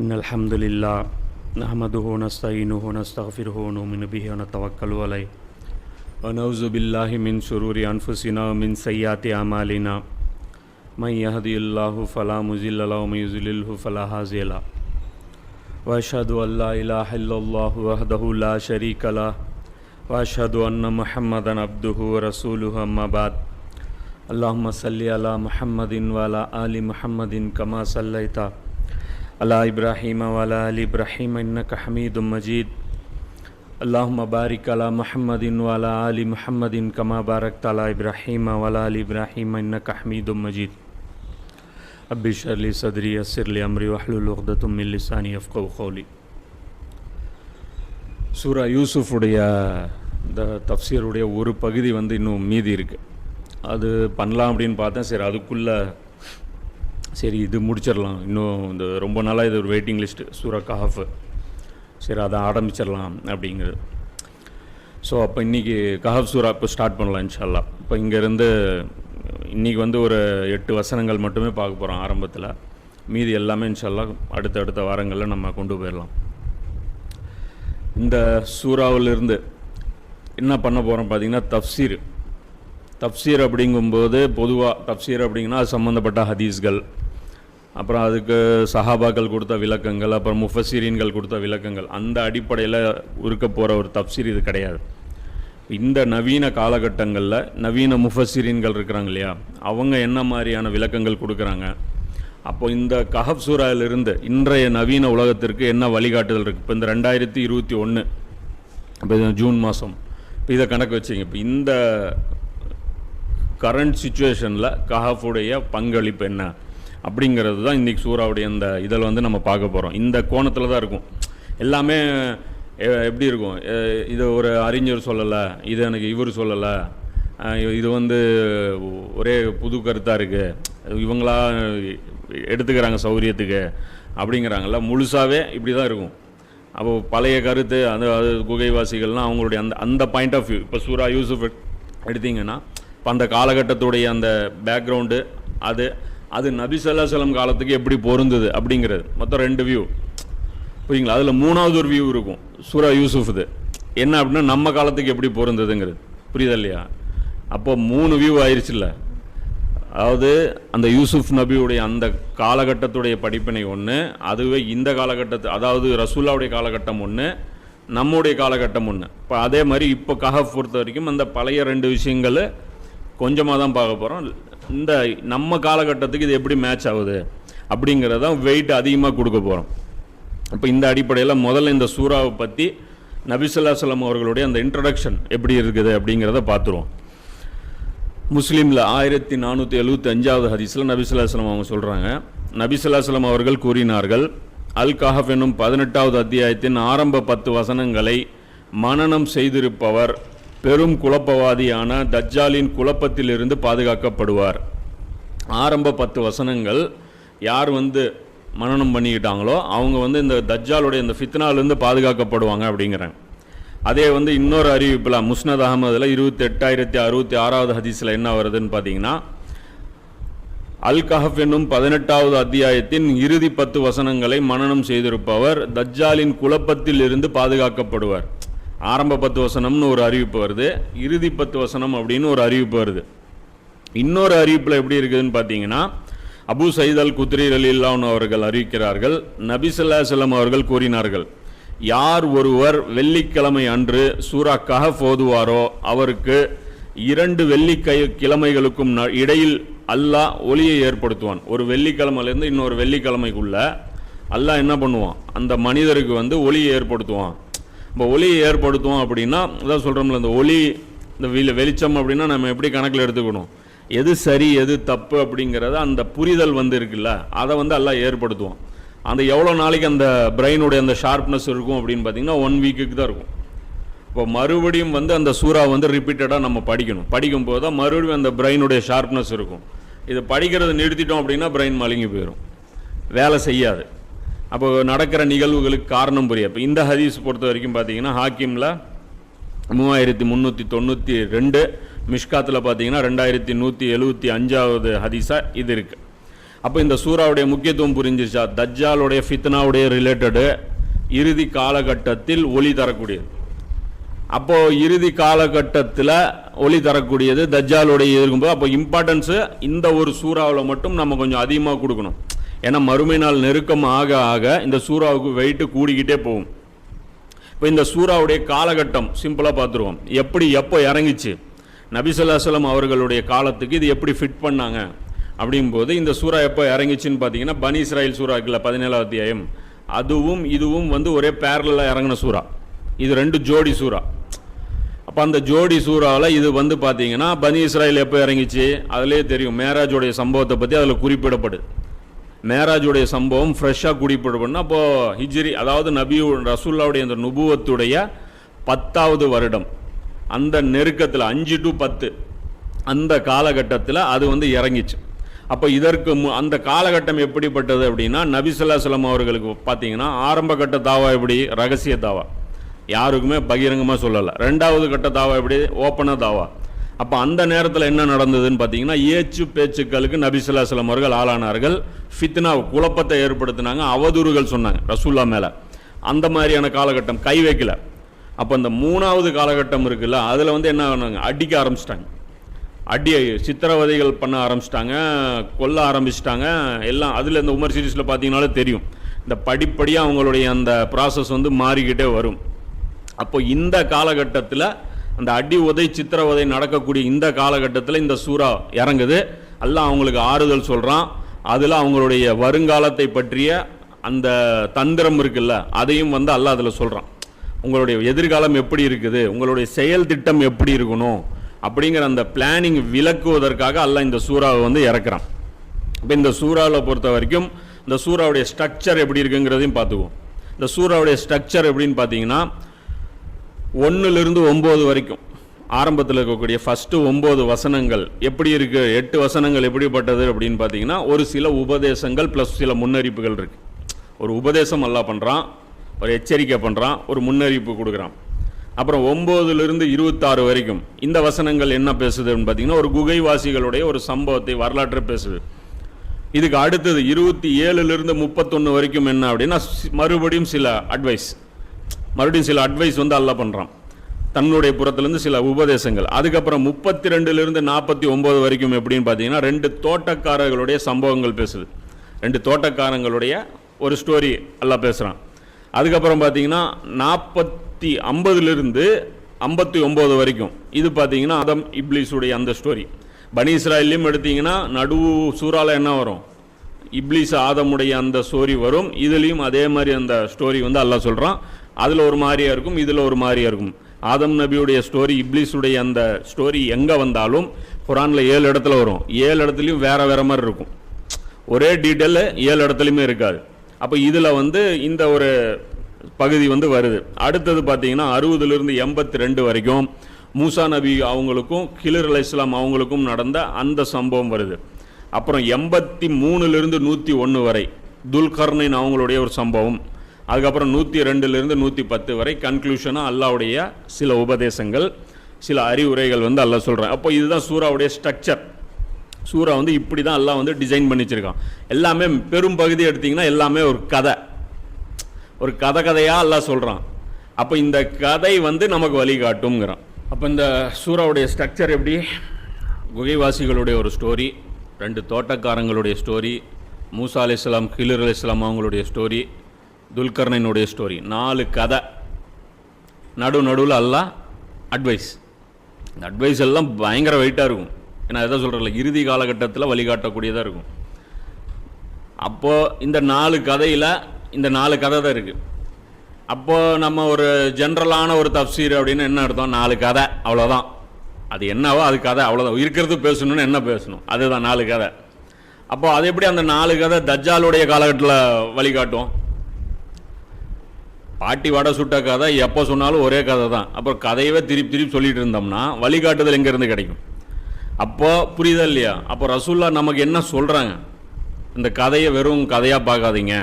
إن الحمد لله نحمده ونستعينه ونستغفره ونؤمن به ونتوكل عليه. ونعوذ بالله من شرور أنفسنا ومن سيئات أعمالنا. من يهدي الله فلا مضل له ومن يضلله فلا هادي له. وأشهد أن لا إله إلا الله وحده لا شريك له. وأشهد أن محمدا عبده ورسوله أما بعد. اللهم صل على محمد وعلى آل محمد كما صليت. على إبراهيم وعلى آل إبراهيم إنك حميد مجيد اللهم بارك على محمد وعلى آل محمد كما باركت على إبراهيم وعلى آل إبراهيم إنك حميد مجيد رب اشرح لي صدري يسر لي أمري واحلل عقدة من لساني يفقهوا قولي சூரா யூசுஃபுடைய இந்த தப்சீருடைய ஒரு பகுதி வந்து இன்னும் மீதி இருக்குது அது பண்ணலாம் அப்படின்னு பார்த்தேன் சரி அதுக்குள்ளே சரி இது முடிச்சிடலாம். இன்னும் இந்த ரொம்ப நாளாக இது ஒரு வெயிட்டிங் லிஸ்ட்டு சூரா கஹாஃப் சரி அதை ஆரம்பிச்சிடலாம் அப்படிங்கிறது. ஸோ அப்போ இன்றைக்கி கஹஃப் சூரா இப்போ ஸ்டார்ட் பண்ணலாம் இன்ஷால்லா இப்போ இங்கேருந்து இன்றைக்கி வந்து ஒரு எட்டு வசனங்கள் மட்டுமே பார்க்க போகிறோம் ஆரம்பத்தில். மீதி எல்லாமே இன்ஷால்லா அடுத்தடுத்த வாரங்களில் நம்ம கொண்டு போயிடலாம். இந்த சூறாவிலிருந்து என்ன பண்ண போகிறோம் பார்த்தீங்கன்னா தப்சீர். தப்சீர் அப்படிங்கும்போது பொதுவாக தப்சீர் அப்படிங்கன்னா அது சம்மந்தப்பட்ட ஹதீஸ்கள். அப்புறம் அதுக்கு சஹாபாக்கள் கொடுத்த விளக்கங்கள் அப்புறம் முஃபசிரீன்கள் கொடுத்த விளக்கங்கள். அந்த அடிப்படையில் இருக்க போகிற ஒரு தப்சீர் இது கிடையாது. இந்த நவீன காலகட்டங்களில் நவீன முஃபசிரீன்கள் இருக்கிறாங்க இல்லையா? அவங்க என்ன மாதிரியான விளக்கங்கள் கொடுக்குறாங்க? அப்போ இந்த கஹப் சூறாவிலிருந்து இன்றைய நவீன உலகத்திற்கு என்ன வழிகாட்டுதல் இருக்குது இப்போ இந்த ரெண்டாயிரத்தி இருபத்தி ஒன்று இப்போ இது ஜூன் மாதம் இப்போ இதை கணக்கு வச்சிங்க. இப்போ இந்த கரண்ட் சுச்சுவேஷனில் கஹஃபுடைய பங்களிப்பு என்ன? அப்படிங்கிறது தான் இன்றைக்கி சூறாவுடைய இந்த இதில் வந்து நம்ம பார்க்க போகிறோம் இந்த கோணத்தில் தான் இருக்கும். எல்லாமே எப்படி இருக்கும்? இது ஒரு அறிஞர் சொல்லலை இது எனக்கு இவர் சொல்லலை இது வந்து ஒரே புது கருத்தாக இருக்குது இவங்களா எடுத்துக்கிறாங்க சௌரியத்துக்கு அப்படிங்கிறாங்கல்ல. முழுசாகவே இப்படி தான் இருக்கும். அப்போ பழைய கருத்து அந்த அது குகைவாசிகள்லாம் அவங்களுடைய அந்த அந்த பாயிண்ட் ஆஃப் வியூ இப்போ சூரா யூசுஃப் எடுத்தீங்கன்னா இப்போ அந்த காலகட்டத்துடைய அந்த பேக்ரவுண்டு அது அது நபி ஸல்லல்லாஹு காலத்துக்கு எப்படி பொருந்தது அப்படிங்கிறது. மொத்தம் ரெண்டு வியூ புரியுங்களா? அதில் மூணாவது ஒரு வியூ இருக்கும். சூரா யூசுஃபுது. என்ன அப்படின்னா நம்ம காலத்துக்கு எப்படி பொருந்ததுங்கிறது. புரியுதா இல்லையா? அப்போ மூணு வியூ ஆயிடுச்சுல்ல அதாவது அந்த யூசுஃப் நபியுடைய அந்த காலகட்டத்துடைய படிப்பினை ஒன்று அதுவே இந்த காலகட்டத்து அதாவது ரசூல்லாவுடைய காலகட்டம் ஒன்று நம்முடைய காலகட்டம் ஒன்று இப்போ அதே மாதிரி இப்போ கஹப் பொறுத்த வரைக்கும் அந்த பழைய ரெண்டு விஷயங்கள் கொஞ்சமாக தான் பார்க்க போகிறோம் இந்த நம்ம காலகட்டத்துக்கு இது எப்படி மேட்ச் ஆகுது அப்படிங்கிறதான் வெயிட் அதிகமாக கொடுக்க போகிறோம் இப்போ இந்த அடிப்படையில் முதல்ல இந்த சூறாவை பற்றி நபிசுல்லாசலம் அவர்களுடைய அந்த இன்ட்ரடக்ஷன் எப்படி இருக்குது அப்படிங்கிறத பார்த்துருவோம். முஸ்லீமில் ஆயிரத்தி நானூற்றி எழுபத்தி அஞ்சாவது ஹதீஸில் நபிசுல்லாஸ்லம் அவங்க சொல்கிறாங்க நபிசுல்லாஸ்லம் அவர்கள் கூறினார்கள் அல் கஹப் என்னும் பதினெட்டாவது அத்தியாயத்தின் ஆரம்ப பத்து வசனங்களை மனனம் செய்திருப்பவர் பெரும் குழப்பவாதியான தஜ்ஜாலின் குழப்பத்திலிருந்து பாதுகாக்கப்படுவார். ஆரம்ப பத்து வசனங்கள் யார் வந்து மனனம் பண்ணிக்கிட்டாங்களோ அவங்க வந்து இந்த தஜ்ஜாலுடைய இந்த ஃபித்னாலேருந்து பாதுகாக்கப்படுவாங்க அப்படிங்கிறாங்க அதே வந்து இன்னொரு அறிவிப்பில் முஸ்னத் அகமதில் இருபத்தி எட்டாயிரத்தி அறுபத்தி ஆறாவது ஹதீஸில் என்ன வருதுன்னு பார்த்தீங்கன்னா அல் கஹப் என்னும் பதினெட்டாவது அத்தியாயத்தின் இறுதி பத்து வசனங்களை மனனம் செய்திருப்பவர் தஜ்ஜாலின் குழப்பத்தில் இருந்து பாதுகாக்கப்படுவார். ஆரம்ப பத்து வசனம்னு ஒரு அறிவிப்பு வருது இறுதி பத்து வசனம் அப்படின்னு ஒரு அறிவிப்பு வருது. இன்னொரு அறிவிப்பில் எப்படி இருக்குதுன்னு பார்த்தீங்கன்னா அபு சைதல் அல் குத்ரி அலில்லான் அவர்கள் அறிவிக்கிறார்கள் நபி ஸல்லல்லாஹு அவர்கள் கூறினார்கள் யார் ஒருவர் வெள்ளிக்கிழமை அன்று சூரா கஹப் ஓதுவாரோ அவருக்கு இரண்டு வெள்ளிக்கை கிழமைகளுக்கும் ந- இடையில் அல்லாஹ் ஒளியை ஏற்படுத்துவான். ஒரு வெள்ளிக்கிழமையிலேருந்து இன்னொரு வெள்ளிக்கிழமைக்குள்ள அல்லாஹ் என்ன பண்ணுவான்? அந்த மனிதருக்கு வந்து ஒளியை ஏற்படுத்துவான். இப்போ ஒளியை ஏற்படுத்துவோம் அப்படின்னா அதான் சொல்கிறோம்ல இந்த ஒளி இந்த வெளி வெளிச்சம் அப்படின்னா நம்ம எப்படி கணக்கில் எடுத்துக்கணும்? எது சரி எது தப்பு அப்படிங்கிறத அந்த புரிதல் வந்து இருக்குல்ல அதை வந்து எல்லாம் ஏற்படுத்துவோம். அந்த எவ்வளோ நாளைக்கு அந்த பிரெயினுடைய அந்த ஷார்ப்னஸ் இருக்கும் அப்படின்னு பார்த்தீங்கன்னா ஒன் வீக்குக்கு தான் இருக்கும். இப்போ மறுபடியும் வந்து அந்த சூறா வந்து ரிப்பீட்டடாக நம்ம படிக்கணும். படிக்கும் போது தான் மறுபடியும் அந்த பிரெயினுடைய ஷார்ப்னஸ் இருக்கும். இது படிக்கிறத நிறுத்திட்டோம் அப்படின்னா பிரெயின் மழுங்கி போயிடும் வேலை செய்யாது. அப்போ நடக்கிற நிகழ்வுகளுக்கு காரணம் புரிய. இப்போ இந்த ஹதீஸ் பொறுத்த வரைக்கும் பார்த்தீங்கன்னா ஹாக்கிமில் மூவாயிரத்தி முந்நூற்றி தொண்ணூற்றி ரெண்டு மிஷ்காத்தில் பார்த்தீங்கன்னா ரெண்டாயிரத்தி நூற்றி எழுபத்தி அஞ்சாவது ஹதீஸாக இது இருக்குது அப்போ இந்த சூறாவுடைய முக்கியத்துவம் புரிஞ்சிருச்சா? தஜ்ஜாலுடைய ஃபித்னாவுடைய ரிலேட்டடு இறுதி காலகட்டத்தில் ஒளி தரக்கூடியது. அப்போது இறுதி காலகட்டத்தில் ஒளி தரக்கூடியது தஜ்ஜாலுடைய இருக்கும்போது அப்போ இம்பார்ட்டன்ஸு இந்த ஒரு சூறாவில் மட்டும் நம்ம கொஞ்சம் அதிகமாக கொடுக்கணும். ஏன்னா மறுமை நாள் நெருக்கம் ஆக ஆக இந்த சூறாவுக்கு வெயிட்டு கூடிக்கிட்டே போகும். இப்போ இந்த சூறாவுடைய காலகட்டம் சிம்பிளாக பார்த்துருவோம். எப்படி எப்போ இறங்கிச்சு? நபிசல்லாசலம் அவர்களுடைய காலத்துக்கு இது எப்படி ஃபிட் பண்ணாங்க? அப்படிங்கும்போது இந்த சூறா எப்போ இறங்கிச்சின்னு பார்த்தீங்கன்னா பனி இஸ்ராயல் சூறா இருக்குல்ல பதினேழாம் அத்தியாயம். அதுவும் இதுவும் வந்து ஒரே பேரலாக இறங்கின சூறா. இது ரெண்டு ஜோடி சூறா. அப்போ அந்த ஜோடி சூறாவில் இது வந்து பார்த்தீங்கன்னா பனி இஸ்ராயல் எப்போ இறங்கிச்சு? அதிலே தெரியும். மேராஜோடைய சம்பவத்தை பற்றி அதில் குறிப்பிடப்படுது மேராஜுடைய சம்பவம் ஃப்ரெஷ்ஷாக குடிப்படுவோம்னா அப்போது ஹிஜ்ரி அதாவது நபி ரசூல்லாவுடைய அந்த நுபுவத்துடைய பத்தாவது வருடம் அந்த நெருக்கத்தில் அஞ்சு டு பத்து அந்த காலகட்டத்தில் அது வந்து இறங்கிச்சு. அப்போ இதற்கு மு அந்த காலகட்டம் எப்படிப்பட்டது அப்படின்னா நபிசுல்லாஸ்லம் அவர்களுக்கு பார்த்தீங்கன்னா ஆரம்ப கட்ட தாவா எப்படி? ரகசிய தாவா. யாருக்குமே பகிரங்கமாக சொல்லலை. ரெண்டாவது கட்ட தாவா எப்படி? ஓப்பனாக தாவா. அப்போ அந்த நேரத்தில் என்ன நடந்ததுன்னு பார்த்தீங்கன்னா ஏச்சு பேச்சுக்களுக்கு நபிசுல்லாசலம் அவர்கள் ஆளானார்கள். ஃபித்னா குழப்பத்தை ஏற்படுத்தினாங்க. அவதூறுகள் சொன்னாங்க ரசூல்லா மேலே. அந்த மாதிரியான காலகட்டம் கை வைக்கல. அப்போ இந்த மூணாவது காலகட்டம் இருக்குல்ல அதில் வந்து என்ன பண்ணாங்க அடிக்க ஆரம்பிச்சிட்டாங்க. அடி சித்திரவதைகள் பண்ண ஆரம்பிச்சிட்டாங்க கொல்ல ஆரம்பிச்சிட்டாங்க. எல்லாம் அதில் இந்த உமர் சீரீஸில் பார்த்தீங்கனாலே தெரியும். இந்த படிப்படியாக அவங்களுடைய அந்த ப்ராசஸ் வந்து மாறிக்கிட்டே வரும். அப்போ இந்த காலகட்டத்தில் அந்த அடி உதை சித்திரவதை நடக்கக்கூடிய இந்த காலகட்டத்தில் இந்த சூறா இறங்குது. எல்லாம் அவங்களுக்கு ஆறுதல் சொல்கிறான் அதில் அவங்களுடைய வருங்காலத்தை பற்றிய அந்த தந்திரம் இருக்குல்ல அதையும் வந்து அல்லாஹ் அதில் சொல்கிறான் உங்களுடைய எதிர்காலம் எப்படி இருக்குது? உங்களுடைய செயல் திட்டம் எப்படி இருக்கணும்? அப்படிங்கிற அந்த பிளானிங் விளக்குவதற்காக அல்லாஹ் இந்த சூறாவை வந்து இறக்குறான். இப்போ இந்த சூறாவில் பொறுத்த வரைக்கும் இந்த சூறாவுடைய ஸ்ட்ரக்சர் எப்படி இருக்குங்கிறதையும் பார்த்துக்குவோம். இந்த சூறாவுடைய ஸ்ட்ரக்சர் எப்படின்னு பார்த்தீங்கன்னா ஒன்றுலேருந்து ஒம்பது வரைக்கும். ஆரம்பத்தில் இருக்கக்கூடிய ஃபஸ்ட்டு ஒம்பது வசனங்கள் எப்படி இருக்கு? எட்டு வசனங்கள் எப்படிப்பட்டது அப்படின்னு பார்த்தீங்கன்னா ஒரு சில உபதேசங்கள் ப்ளஸ் சில முன்னறிப்புகள் இருக்கு. ஒரு உபதேசம் எல்லாம் பண்ணுறான் ஒரு எச்சரிக்கை பண்ணுறான் ஒரு முன்னறிப்பு கொடுக்குறான். அப்புறம் ஒம்போதுலேருந்து இருபத்தாறு வரைக்கும் இந்த வசனங்கள் என்ன பேசுதுன்னு பார்த்தீங்கன்னா ஒரு குகைவாசிகளுடைய ஒரு சம்பவத்தை வரலாற்றை பேசுது. இதுக்கு அடுத்தது இருபத்தி ஏழுலேருந்து முப்பத்தொன்று வரைக்கும் என்ன அப்படின்னா மறுபடியும் சில அட்வைஸ் மறுபடியும் சில அட்வைஸ் வந்து அல்ல பண்ணுறான் தன்னுடைய புறத்துலேருந்து சில உபதேசங்கள். அதுக்கப்புறம் முப்பத்தி ரெண்டுலேருந்து நாற்பத்தி ஒம்பது வரைக்கும் எப்படின்னு பார்த்தீங்கன்னா ரெண்டு தோட்டக்காரர்களுடைய சம்பவங்கள் பேசுது. ரெண்டு தோட்டக்காரங்களுடைய ஒரு ஸ்டோரி எல்லாம் பேசுகிறான் அதுக்கப்புறம் பார்த்தீங்கன்னா நாற்பத்தி ஐம்பதுலேருந்து ஐம்பத்தி ஒம்பது வரைக்கும். இது பார்த்தீங்கன்னா அதம் இப்ளீஸுடைய அந்த ஸ்டோரி பனி இஸ்ராயிலையும் எடுத்தீங்கன்னா நடுவு சூறால என்ன வரும்? இப்லீஸ் ஆதமுடைய அந்த ஸ்டோரி வரும். இதுலேயும் அதே மாதிரி அந்த ஸ்டோரி வந்து எல்லாம் சொல்கிறான் அதில் ஒரு மாதிரியா இருக்கும் இதில் ஒரு மாதிரியா இருக்கும். ஆதம் நபியுடைய ஸ்டோரி இப்ளிஸுடைய அந்த ஸ்டோரி எங்கே வந்தாலும் குரானில் ஏழு இடத்துல வரும். ஏழு இடத்துலையும் வேறு வேறு மாதிரி இருக்கும். ஒரே டீட்டெயில் ஏழு இடத்துலையுமே இருக்காது. அப்போ இதில் வந்து இந்த ஒரு பகுதி வந்து வருது. அடுத்தது பார்த்தீங்கன்னா அறுபதுலேருந்து எண்பத்தி ரெண்டு வரைக்கும் மூசா நபி அவங்களுக்கும் கிளிர் அலை இஸ்லாம் அவங்களுக்கும் நடந்த அந்த சம்பவம் வருது. அப்புறம் எண்பத்தி மூணுலேருந்து நூற்றி ஒன்று வரை துல்கர்னின் அவங்களுடைய ஒரு சம்பவம். அதுக்கப்புறம் நூற்றி ரெண்டுலேருந்து நூற்றி பத்து வரை கன்க்ளூஷனாக அல்லாவுடைய சில உபதேசங்கள் சில அறிவுரைகள் வந்து அல்லாஹ் சொல்கிறேன் அப்போ இதுதான் சூறாவுடைய ஸ்ட்ரக்சர் சூறா வந்து இப்படி தான் எல்லாம் வந்து டிசைன் பண்ணி வச்சுருக்கான் எல்லாமே பெரும் பகுதி எடுத்திங்கன்னா எல்லாமே ஒரு கதை. ஒரு கதை கதையாக எல்லாம் சொல்கிறான் அப்போ இந்த கதை வந்து நமக்கு வழிகாட்டுங்கிறான் அப்போ இந்த சூறாவுடைய ஸ்ட்ரக்சர் எப்படி? குகைவாசிகளுடைய ஒரு ஸ்டோரி ரெண்டு தோட்டக்காரங்களுடைய ஸ்டோரி மூசா அலி இஸ்லாம் கிலிர் அலி இஸ்லாம் அவங்களுடைய ஸ்டோரி துல்கர்ணனுடைய ஸ்டோரி நாலு கதை. நடு நடுவில் எல்லாம் அட்வைஸ் இந்த அட்வைஸ் எல்லாம் பயங்கர வெயிட்டாக இருக்கும். ஏன்னா எதை சொல்கிறல இறுதி காலகட்டத்தில் வழிகாட்டக்கூடியதாக இருக்கும். அப்போது இந்த நாலு கதையில் இந்த நாலு கதை தான் இருக்குது அப்போது நம்ம ஒரு ஜென்ரலான ஒரு தப்சீர் அப்படின்னு என்ன அர்த்தம்? நாலு கதை அவ்வளோதான் அது என்னவோ அது கதை அவ்வளோதான் இருக்கிறது பேசணும்னு என்ன பேசணும்? அதுதான் நாலு கதை. அப்போது அது எப்படி அந்த நாலு கதை தஜ்ஜாலுடைய காலகட்டத்தில் வழிகாட்டும்? பாட்டி வடை சுட்ட கதை எப்போ சொன்னாலும் ஒரே கதை தான் அப்புறம் கதையவே திருப்பி திருப்பி சொல்லிட்டு இருந்தோம்னா வழிகாட்டுதல் எங்கேருந்து கிடைக்கும்? அப்போ புரியுதா இல்லையா? அப்போ ரசூல்லா நமக்கு என்ன சொல்கிறாங்க இந்த கதையை வெறும் கதையாக பார்க்காதீங்க.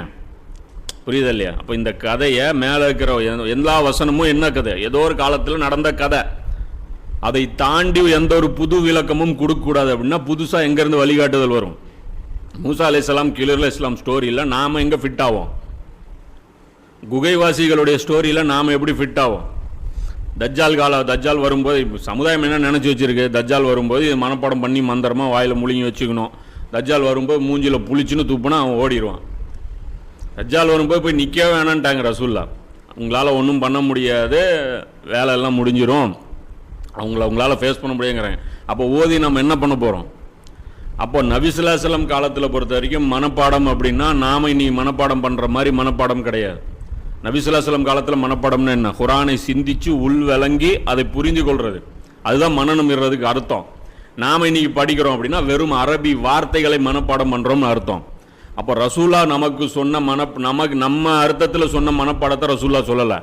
புரியுதா இல்லையா? அப்போ இந்த கதையை மேலே இருக்கிற எல்லா வசனமும் என்ன கதை? ஏதோ ஒரு காலத்தில் நடந்த கதை. அதை தாண்டி எந்த ஒரு புது விளக்கமும் கொடுக்கக்கூடாது அப்படின்னா புதுசாக எங்கேருந்து வழிகாட்டுதல் வரும்? மூசா அலைஹிஸ்ஸலாம் கிளர்ல இஸ்லாம் ஸ்டோரியில் நாம் எங்கே ஃபிட் ஆகும் குகைவாசிகளுடைய ஸ்டோரியில் நாம் எப்படி ஃபிட் ஆகும் தஜ்ஜால் கால தஜ்ஜால் வரும்போது இப்போ சமுதாயம் என்ன நினச்சி வச்சுருக்கு? தஜ்ஜால் வரும்போது இது மனப்பாடம் பண்ணி மந்திரமாக வாயில் முழுங்கி வச்சுக்கணும். தஜ்ஜால் வரும்போது மூஞ்சியில் புளிச்சுன்னு துப்புனா அவன் ஓடிடுவான் தஜ்ஜால் வரும்போது போய் நிற்கவே வேணான்ட்டாங்க ரசூல்லா. உங்களால் ஒன்றும் பண்ண முடியாது. வேலை எல்லாம் முடிஞ்சிரும். அவங்கள உங்களால் ஃபேஸ் பண்ண முடியுங்கிறாங்க அப்போ ஓதி நம்ம என்ன பண்ண போகிறோம் அப்போ நபிசுல்லாசலம் காலத்தில் பொறுத்த வரைக்கும் மனப்பாடம் அப்படின்னா நாம் இனி மனப்பாடம் பண்ணுற மாதிரி மனப்பாடம் கிடையாது. நபிசுல்லாசலம் காலத்தில் மனப்பாடம்னா என்ன? குரானை சிந்தித்து உள் விளங்கி அதை புரிந்து கொள்வது அதுதான் மனநமிடுறதுக்கு அர்த்தம். நாம் இன்னைக்கு படிக்கிறோம் அப்படின்னா வெறும் அரபி வார்த்தைகளை மனப்பாடம் பண்ணுறோம்னு அர்த்தம். அப்போ ரசூலா நமக்கு சொன்ன மன நமக்கு நம்ம அர்த்தத்தில் சொன்ன மனப்பாடத்தை ரசூலா சொல்லலை.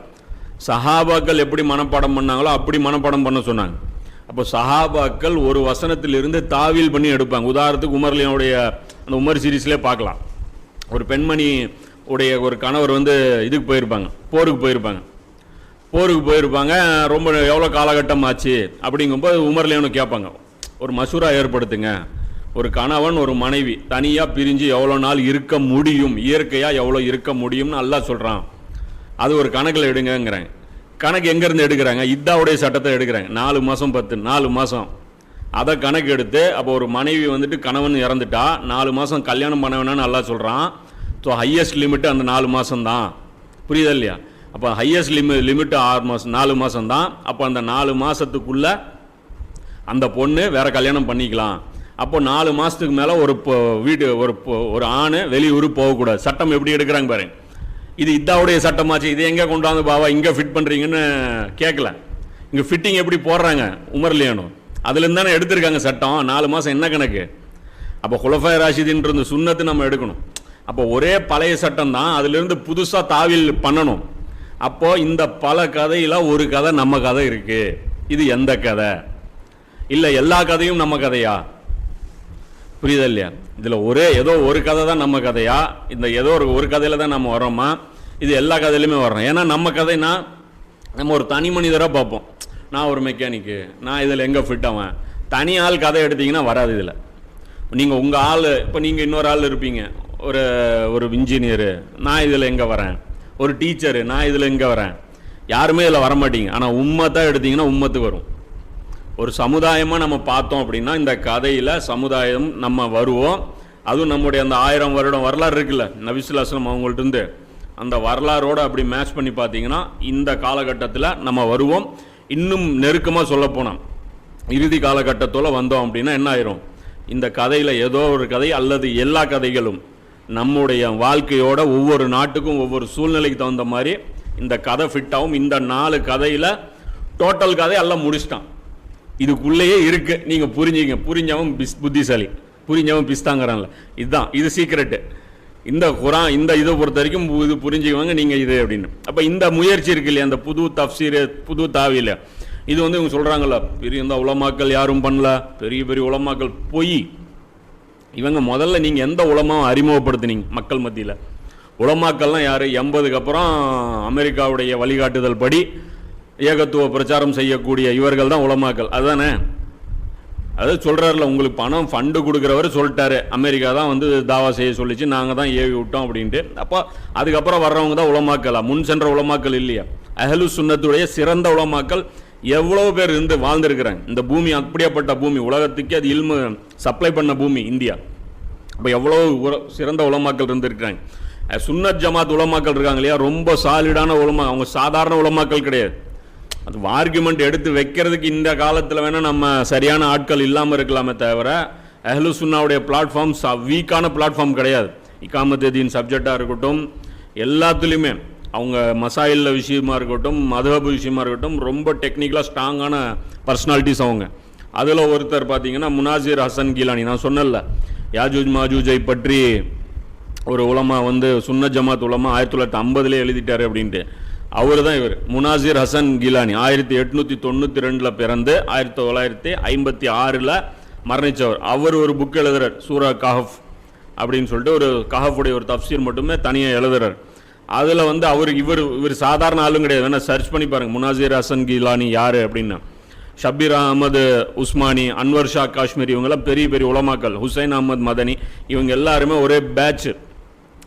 சஹாபாக்கள் எப்படி மனப்பாடம் பண்ணாங்களோ அப்படி மனப்பாடம் பண்ண சொன்னாங்க. அப்போ சஹாபாக்கள் ஒரு வசனத்திலிருந்து தாவீல் பண்ணி எடுப்பாங்க. உதாரணத்துக்கு உமர்லியனுடைய அந்த உமர் சீரீஸ்லேயே பார்க்கலாம். ஒரு பெண்மணி உடைய ஒரு கணவர் வந்து இதுக்கு போயிருப்பாங்க. போருக்கு போயிருப்பாங்க. போருக்கு போயிருப்பாங்க. ரொம்ப எவ்வளோ காலகட்டம் ஆச்சு? அப்படிங்கும்போது உமர்லேன்னு கேட்பாங்க. ஒரு மசூரா ஏற்படுத்துங்க. ஒரு கணவன் ஒரு மனைவி தனியாக பிரிஞ்சு எவ்வளோ நாள் இருக்க முடியும்? இயற்கையாக எவ்வளோ இருக்க முடியும்னு நல்லா சொல்கிறான் அது ஒரு கணக்கில் எடுங்கங்கிறாங்க கணக்கு எங்கேருந்து எடுக்கிறாங்க? இதாவுடைய சட்டத்தை எடுக்கிறாங்க. நாலு மாதம் பத்து நாலு மாதம் அதை கணக்கு எடுத்து அப்போ ஒரு மனைவி வந்துட்டு கணவன் இறந்துட்டா நாலு மாதம் கல்யாணம் பண்ண வேணாம்னு நல்லா சொல்கிறான் ஸோ ஹையஸ்ட் லிமிட் அந்த நாலு மாதம் தான் புரியுதா இல்லையா? அப்போ ஹையஸ்ட் லிமி லிமிட் ஆறு மாதம் நாலு மாதம் தான் அப்போ அந்த நாலு மாதத்துக்குள்ளே அந்த பொண்ணு வேறு கல்யாணம் பண்ணிக்கலாம். அப்போ நாலு மாதத்துக்கு மேலே ஒரு வீடு ஒரு பொ- ஒரு ஆண் வெளியூர் போகக்கூடாது. சட்டம் எப்படி எடுக்கிறாங்க பாருங்க இது இதாவுடைய சட்டமாச்சு. இது எங்கே கொண்டாந்து பாவா இங்கே ஃபிட் பண்ணுறீங்கன்னு கேட்கல இங்கே ஃபிட்டிங் எப்படி போடுறாங்க? உமர்லியானும் அதுலேருந்து தானே எடுத்திருக்காங்க சட்டம். நாலு மாதம் என்ன கணக்கு? அப்போ குலஃபாய் ராஷிதின்ற சுண்ணத்தை நம்ம எடுக்கணும். அப்போ ஒரே பழைய சட்டம் தான். அதுலேருந்து புதுசாக தாவில் பண்ணணும். அப்போது இந்த பல கதையில் ஒரு கதை நம்ம கதை இருக்குது இது எந்த கதை? இல்லை எல்லா கதையும் நம்ம கதையா? புரியுதா இல்லையா? இதில் ஒரே ஏதோ ஒரு கதை தான் நம்ம கதையா? இந்த ஏதோ ஒரு ஒரு கதையில் தான் நம்ம வரோமா இது எல்லா கதையிலுமே வரோம் ஏன்னா நம்ம கதைனா நம்ம ஒரு தனி மனிதராக பார்ப்போம். நான் ஒரு மெக்கானிக்கு நான் இதில் எங்கே ஃபிட் ஆவேன்? தனி ஆள் கதை எடுத்தீங்கன்னா வராது இதில். நீங்கள் உங்கள் ஆள் இப்போ நீங்கள் இன்னொரு ஆள் இருப்பீங்க. ஒரு ஒரு இன்ஜினியரு நான் இதில் எங்கே வரேன்? ஒரு டீச்சரு நான் இதில் எங்கே வரேன்? யாருமே இதில் வரமாட்டீங்க. ஆனால் உம்மத்தான் எடுத்தீங்கன்னா உம்மத்து வரும். ஒரு சமுதாயமாக நம்ம பார்த்தோம் அப்படின்னா இந்த கதையில் சமுதாயம் நம்ம வருவோம். அதுவும் நம்முடைய அந்த ஆயிரம் வருடம் வரலாறு இருக்குல்ல நபிசுல்லாஸ்லம் அவங்கள்ட்ட இருந்து அந்த வரலாறோடு அப்படி மேட்ச் பண்ணி பார்த்தீங்கன்னா இந்த காலகட்டத்தில் நம்ம வருவோம். இன்னும் நெருக்கமாக சொல்லப்போனால் இறுதி காலகட்டத்தோடு வந்தோம் அப்படின்னா என்ன ஆயிரும்? இந்த கதையில் ஏதோ ஒரு கதை அல்லது எல்லா கதைகளும் நம்முடைய வாழ்க்கையோட ஒவ்வொரு நாட்டுக்கும் ஒவ்வொரு சூழ்நிலைக்கு தகுந்த மாதிரி இந்த கதை ஃபிட்டாகவும் இந்த நாலு கதையில் டோட்டல் கதை எல்லாம் முடிச்சிட்டான். இதுக்குள்ளேயே இருக்குது நீங்கள் புரிஞ்சுங்க புரிஞ்சவன் பிஸ் புத்திசாலி. புரிஞ்சவன் பிஸ்தாங்கிறான்ல. இதுதான். இது சீக்ரெட்டு இந்த குரான் இந்த இதை பொறுத்த வரைக்கும் இது புரிஞ்சுக்குவாங்க. நீங்கள் இது அப்படின்னு. அப்போ இந்த முயற்சி இருக்கு இல்லையா? அந்த புது தப்சீர் புது தாவியில். இது வந்து இவங்க சொல்றாங்கல்ல பெரிய இந்த உலமாக்கள் யாரும் பண்ணல. பெரிய பெரிய உலமாக்கள் பொய். இவங்க முதல்ல நீங்கள் எந்த உலமாவும் அறிமுகப்படுத்துனீங்க மக்கள் மத்தியில்? உலமாக்கள்லாம் யார்? எண்பதுக்கு அப்புறம் அமெரிக்காவுடைய வழிகாட்டுதல் படி ஏகத்துவ பிரச்சாரம் செய்யக்கூடிய இவர்கள் தான் உலமாக்கள். அதுதானே? அது சொல்கிறாருல உங்களுக்கு பணம் ஃபண்டு கொடுக்குறவர் சொல்லிட்டாரு. அமெரிக்கா தான் வந்து தாவா செய்ய சொல்லிச்சு நாங்கள் தான் ஏவி விட்டோம் அப்படின்ட்டு. அப்போ அதுக்கப்புறம் வர்றவங்க தான் உலமாக்கலா? முன் சென்ற உலமாக்கள் இல்லையா? அஹலு சுன்னத்துடைய சிறந்த உலமாக்கல் எவ்வளவு பேர் இருந்து வாழ்ந்திருக்கிறாங்க இந்த பூமி அப்படியாப்பட்ட பூமி. உலகத்துக்கே அது இல்மு சப்ளை பண்ண பூமி இந்தியா. அப்போ எவ்வளோ உர- சிறந்த உலமாக்கள் இருந்திருக்கிறாங்க சுன்னத் ஜமாத் உலமாக்கள் இருக்காங்க இல்லையா? ரொம்ப சாலிடான உலமா அவங்க சாதாரண உலமாக்கள் கிடையாது. அது ஆர்குமெண்ட் எடுத்து வைக்கிறதுக்கு இந்த காலத்தில் வேணால் நம்ம சரியான ஆட்கள் இல்லாமல் இருக்கலாமே தவிர அஹ்லு சுன்னாவுடைய பிளாட்ஃபார்ம் வீக்கான பிளாட்ஃபார்ம் கிடையாது. இக்காமத்தீன் சப்ஜெக்டாக இருக்கட்டும் எல்லாத்துலேயுமே. அவங்க மசாயில் விஷயமா இருக்கட்டும் மதுஹப் விஷயமா இருக்கட்டும் ரொம்ப டெக்னிக்கலாக ஸ்ட்ராங்கான பர்சனாலிட்டிஸ் அவங்க. அதில் ஒருத்தர் பார்த்தீங்கன்னா முனாசிர் ஹசன் கீலானி. நான் சொன்னேன்ல யாஜூஜ் மாஜூஜை பற்றி ஒரு உலமா வந்து சுன்ன ஜமாத் உலமா ஆயிரத்தி தொள்ளாயிரத்தி ஐம்பதுலேயே எழுதிட்டாரு அப்படின்ட்டு. அவர் தான் இவர் முனாசிர் ஹசன் கிலானி. ஆயிரத்தி எட்நூற்றி தொண்ணூற்றி ரெண்டில் பிறந்து ஆயிரத்தி தொள்ளாயிரத்தி ஐம்பத்தி ஆறில் மரணித்தவர் அவர் ஒரு புக் எழுதுறார் சூரா கஹஃப் அப்படின்னு சொல்லிட்டு ஒரு கஹஃபுடைய ஒரு தப்சீர் மட்டுமே தனியாக எழுதுறார். அதில் வந்து அவர் இவர் இவர் சாதாரண ஆளும் கிடையாது. வேணால் சர்ச் பண்ணி பாருங்க. முனாசிர் ஹசன் கிலானி யார் அப்படின்னு. ஷபீர் அகமது உஸ்மானி அன்வர் ஷா காஷ்மீர் இவங்கெல்லாம் பெரிய பெரிய உலமாக்கல் ஹுசைன் அகமது மதனி இவங்க எல்லாருமே ஒரே பேட்ச்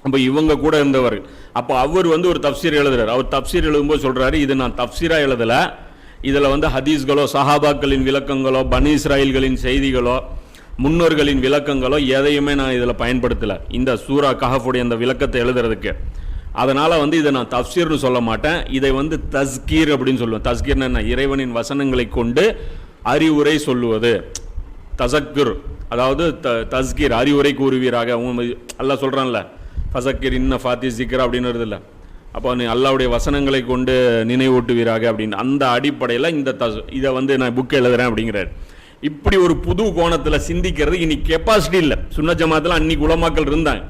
அப்போ இவங்க கூட இருந்தவர். அப்போ அவர் வந்து ஒரு தப்சீர் எழுதுறாரு. அவர் தப்சீர் எழுதும்போது சொல்கிறாரு இது நான் தப்சீரா எழுதல. இதில் வந்து ஹதீஸ்களோ சஹாபாக்களின் விளக்கங்களோ பனி இஸ்ராயில்களின் செய்திகளோ முன்னோர்களின் விளக்கங்களோ எதையுமே நான் இதில் பயன்படுத்தலை. இந்த சூரா கஹஃபுடைய அந்த விளக்கத்தை எழுதுறதுக்கு. அதனால் வந்து இதை நான் தப்சீர்னு சொல்ல மாட்டேன். இதை வந்து தஸ்கீர் அப்படின்னு சொல்லுவேன் தஸ்கீர்னு என்ன? இறைவனின் வசனங்களை கொண்டு அறிவுரை சொல்லுவது. தசக்குர். அதாவது த தஸ்கீர். அறிவுரை கூறுவீராக. அல்லா சொல்கிறான்ல ஃபசக்கீர் இன்ன ஃபாத்தி ஜிக்கர் அப்படின்னு இல்லை? அப்போ நீ அல்லாவுடைய வசனங்களை கொண்டு நினைவூட்டுவீராக அப்படின்னு. அந்த அடிப்படையில் இந்த தஸ் இதை வந்து நான் புக் எழுதுறேன் அப்படிங்கிறார். இப்படி ஒரு புது கோணத்தில் சிந்திக்கிறது இன்னைக்கு கெப்பாசிட்டி இல்லை. சுன்ன ஜமாத்தில் அன்னைக்கு உலமாக்கள் இருந்தாங்க.